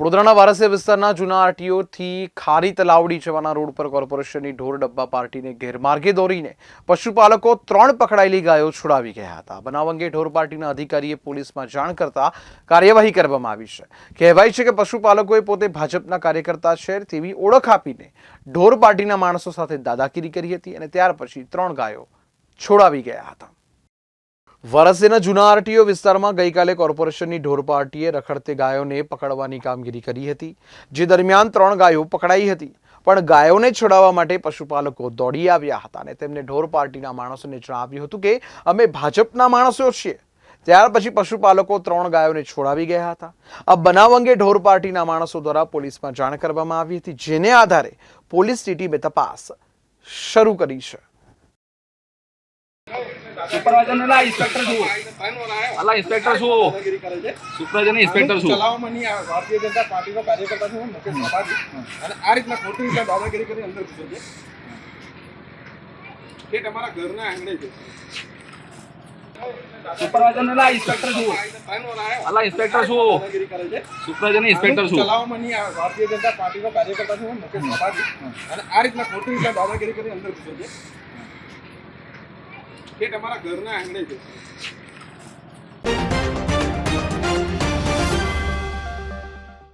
વડોદરાના વારસિયા વિસ્તારના જૂના આરટીઓથી ખારી તલાવડી જવાના રોડ પર કોર્પોરેશનની ઢોર ડબ્બા પાર્ટીને ગેરમાર્ગે દોરીને પશુપાલકો ત્રણ પકડાયેલી ગાયો છોડાવી ગયા હતા. બનાવ અંગે ઢોર પાર્ટીના અધિકારીએ પોલીસમાં જાણ કરતા કાર્યવાહી કરવામાં આવી છે. કહેવાય છે કે પશુપાલકોએ પોતે ભાજપના કાર્યકર્તા છે તેવી ઓળખ આપીને ઢોર પાર્ટીના માણસો સાથે દાદાગીરી કરી હતી અને ત્યાર પછી ત્રણ ગાયો છોડાવી ગયા હતા. વરસેના જૂના આરટીઓ વિસ્તારમાં ગઈકાલે કોર્પોરેશનની ઢોર પાર્ટીએ રખડતી ગાયોને પકડવાની કામગીરી કરી હતી, જે દરમિયાન ત્રણ ગાયો પકડાઈ હતી. પણ ગાયોને છોડાવવા માટે પશુપાલકો દોડી આવ્યા હતા અને તેમને ઢોર પાર્ટીના માણસોને જણાવ્યું હતું કે, અમે ભાજપના માણસો છીએ. ત્યાર પછી પશુપાલકો ત્રણ ગાયોને છોડાવી ગયા હતા. આ બનાવ અંગે ઢોર પાર્ટીના માણસો દ્વારા પોલીસમાં જાણ કરવામાં આવી હતી, જેને આધારે પોલીસ ટીમે તપાસ શરૂ કરી છે. સુપરવાઇઝર ને લા ઇન્સ્પેક્ટર છું અલા ઇન્સ્પેક્ટર છું સુપરવાઇઝર ને ઇન્સ્પેક્ટર છું ચલાવવામાં નહીં આવે ભારતીય જનતા પાર્ટીનો કાર્યકર્તા છું મુકેશ સભાજી અને આ રીતના ખોટી રીતે દાદાગીરી કરી અંદર ઘૂસે છે. એ તમારા ઘરના આંગણે છે. સુપરવાઇઝર ને લા ઇન્સ્પેક્ટર છું અલા ઇન્સ્પેક્ટર છું દાદાગીરી કરે છે. સુપરવાઇઝર ને ઇન્સ્પેક્ટર છું ચલાવવામાં નહીં આવે ભારતીય જનતા પાર્ટીનો કાર્યકર્તા છું મુકેશ સભાજી અને આ રીતના ખોટી રીતે દાદાગીરી કરી અંદર ઘૂસે છે. એ તમારા ઘરના આંગણે છે